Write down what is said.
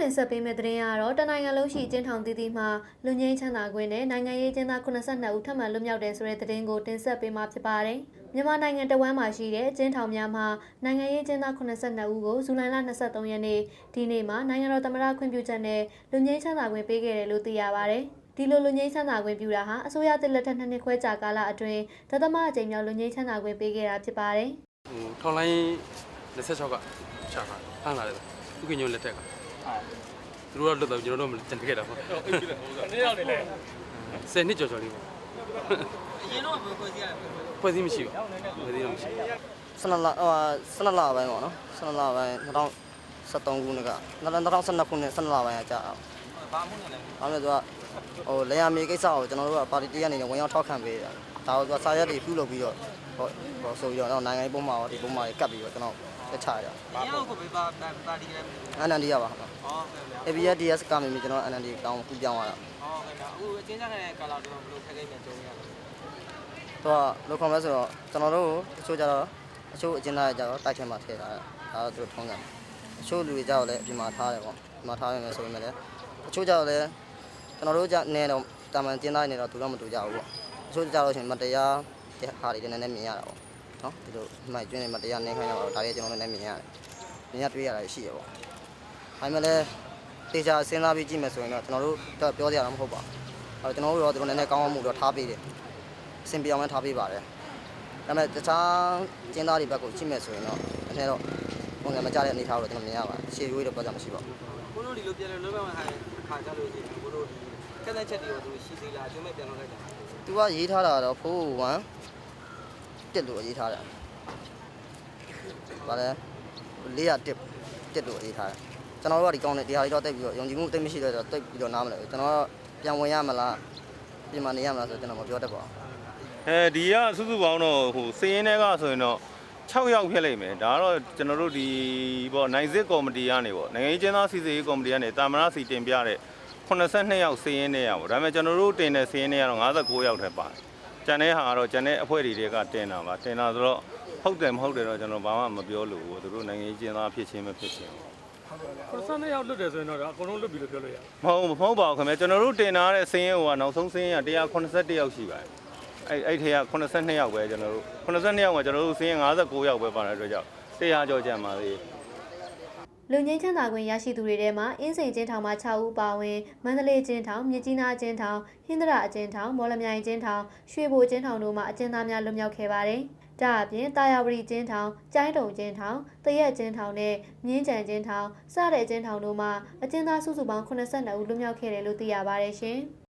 တင်ဆက်ပေးမယ့်သတင်းကတော့တနိုင်ငံလုံးရှိကျင်းထောင်တည်တည်မှာလူငင်းချမ်းသာခွင့်နဲ့နိုင်ငံရေးကျင်းသား82ဦးထပ်မံလွတ်မြောက်တယ်ဆိုတဲ့သတင်းကိုတင်ဆက်ပေးမှာဖြစ်ပါတယ်။မြန်မာနိုင်ငံတဝမ်းမှာရှိတဲ့ကျင်းထောင်များမှာနိုင်ငံရေးကျင်းသား82ဦးကိုဇူလိုင်လ23ရက်နေ့ဒီနေ့မှာနိုင်ငံတော်သမ္မတခွင့်ပြုချက်နဲ့လူငင်းချမ်းသာခွင့်ပေးခဲ့တယ်လို့သိရပါတယ်။ဒီလိုလူငင်းချမ်းသာခွင့်ပြုတာဟာအစိုးရတစ်လက်ထက်နှစ်နှစ်ခွဲကြာကာလအတွင်းသတ္တမအကြိမ်မြောက်လူငင်းချမ်းသာခွင့်ပေးခဲ့တာဖြစ်ပါတယ်ဟိုထော်လိုင်း26ကရှာတာဖမ်းလာတယ်ဥက္ကညုံလက်ထက်က သူတို့ကလွတ်တော့ကျွန်တော်တို့ကြံခဲ့တာပေါ့နေ့ရောက်နေလဲ10နှစ်ကျော်ကျော်လေးပေါ့အရင်တော့ဘယ်ဖွဲ့စီရလဲဖွဲ့စည်းမရှိဘူးဖွဲ့စည်းတော့မရှိဘူးဆနလဟိုဆနလပိုင်းပေါ့နော်ဆနလပိုင်း2013ခုနှစ်က2012ခုနှစ်ဆနလပိုင်းကကြာအောင်ဘာမှုနဲ့လဲ။အဲ့မဲ့သူကဟိုလေယာမြေကိစ္စကိုကျွန်တော်တို့ကပါတီတရအနေနဲ့ဝင်ရောက်ထောက်ခံပေးတာ။ဒါကိုသူကစာရက်တွေပြုလုပ်ပြီးတော့ ဟိုဟိုဆိုပြီးတော့နိုင်ငံရေးပုံမှာရောဒီပုံမှာကတ်ပြီးတော့ကျွန်တော်တက်ချရတာဘာမှုကိုဘယ်ပါပါတီလဲ။ NND ရပါဟုတ်ဟောကဲ့ဗျာ။ ABSDS ကမှကျွန်တော် NND တောင်းကူပြောင်းသွားတာဟောကဲ့ဗျာအခုအချင်းချင်းတဲ့ကာလာတော့ဘယ်လိုခက်ခဲနေကြုံရလဲ။သူကလောခေါ်မဲ့ဆိုတော့ကျွန်တော်တို့တချို့ကြတော့အချို့အကျဉ်းသားကြတော့တိုက်ထဲမှာထည့်ထားတာ။ဒါတော့သူတို့ထုံးတယ်။အချို့လူတွေကြတော့လည်းအပြင်မှာထားတယ်ပေါ့။ဒီမှာထားရမယ်ဆိုပေမဲ့လည်းအချို့ကြတော့လည်းကျွန်တော်တို့ကြနေတော့တာမန်ကျင်းသားနေတော့သူတော့မတူကြဘူးပေါ့။အချို့ကြတော့ရှင်မတရား တဲ့ဟာတွေလည်းနည်းနည်းမြင်ရတာပေါ့။နော်ဒီလိုမိုက်ကျွင်းနေမတရားနေခိုင်းတော့ဒါတွေကျွန်တော်လည်းမြင်ရတယ်။မြင်ရတွေ့ရတာရှိရပေါ့။ဒါပေမဲ့လည်းတေချာစဉ်းစားပြီးကြည့်မယ်ဆိုရင်တော့ကျွန်တော်တို့တော့ပြောကြရတာမဟုတ်ပါဘူး။အဲကျွန်တော်တို့တော့ဒီလိုနည်းနည်းကောင်းအောင်မှုတော့ထားပေးတယ်။အဆင်ပြေအောင်လည်းထားပေးပါတယ်။ဒါပေမဲ့တခြားကျင်းသားတွေဘက်ကိုကြည့်မယ်ဆိုရင်တော့အထက်တော့ပုံစံမကြတဲ့အနေအထားကိုတော့ကျွန်တော်မြင်ရပါတယ်။ရှေ့ရွေးတော့ပြောကြမှာရှိပါဘူးကိုတို့ဒီလိုပြန်လဲလောကမှာခါကြလို့ရှိရင်ကိုတို့ကက်တဲ့ချက်တွေကိုသူရှိသေးလားအကျုံးမဲ့ပြန်လို့လိုက်တာ။ तू ကရေးထားတာတော့4 1တက်လို့ရေးထားတာ။ဗါလဲ400တက်တက်လို့ရေးထားတယ်။ကျွန်တော်တို့ကဒီကောင်းတဲ့ဒီဟာတွေတော့တိတ်ပြီးတော့ယုံကြည်မှုတိတ်မရှိတော့တိတ်ပြီးတော့နားမလဲဘူး။ကျွန်တော်ကပြန်ဝင်ရမလားပြင်မနေရမလားဆိုတော့ကျွန်တော်မပြောတတ်ပါဘူးအဲဒီကစုစုပေါင်းတော့ဟိုစည်ရင်းတွေကဆိုရင်တော့6ယောက်ဖြစ်လိမ့်မယ်ဒါကတော့ကျွန်တော်တို့ဒီပေါ့နိုင်စစ်ကော်မတီကနေပေါ့နိုင်ငံရေးကျင်းသားစီစီရေးကော်မတီကနေတာမရစီတင်ပြတဲ့ 82ယောက်စည်ရင်းတွေရပေါ့ဒါပေမဲ့ကျွန်တော်တို့တင်တဲ့စည်ရင်းတွေကတော့59ယောက်ထက်ပါတယ်ကျန်တဲ့ဟာကတော့ကျန်တဲ့အဖွဲ့တွေတွေကတင်တာပါတင်တာဆိုတော့ဟုတ်တယ်မဟုတ်တယ်တော့ကျွန်တော်ဘာမှမပြောလို့ဘူးသူတို့နိုင်ငံရေးကျင်းသားဖြစ်ချင်းမဖြစ်ချင်းကိုစနေရောက်လွတ်တယ်ဆိုရင်တော့ဒါအကုန်လုံးလွတ်ပြီလို့ပြောလို့ရတယ်မဟုတ်မဟုတ်ပါဘူးခင်ဗျကျွန်တော်တို့တင်ထားတဲ့စည်ရင်းဟိုကနောက်ဆုံးစည်ရင်းက181ယောက်ရှိပါတယ်အဲ့အဲ့ထဲက82ယောက်ပဲကျွန်တော်တို့82ယောက်မှာကျွန်တော်တို့စည်ရင်း59ယောက်ပဲပါတဲ့အတွက်ကြောင့်100ကျော်ကျန်ပါသေးတယ်။ လူငင်းချမ်းသာခွင့်ရရှိသူတွေထဲမှာအင်းစိန်ကျင်းထောင်မှာ6ဦးပါဝင်မန္တလေးကျင်းထောင်မြစ်ကြီးနားကျင်းထောင်ဟင်္ဒရာအကျဉ်းထောင်မော်လမြိုင်ကျင်းထောင်ရွှေဘိုကျင်းထောင်တို့မှအကျဉ်းသားများလွတ်မြောက်ခဲ့ပါတယ်။ဒါအပြင်တာယာဝတီကျင်းထောင်ကျိုင်းတုံကျင်းထောင်တရက်ကျင်းထောင်နဲ့မြင်းကြံကျင်းထောင်စတဲ့ကျင်းထောင်တို့မှအကျဉ်းသားစုစုပေါင်း82ဦးလွတ်မြောက်ခဲ့တယ်လို့သိရပါတယ်ရှင်။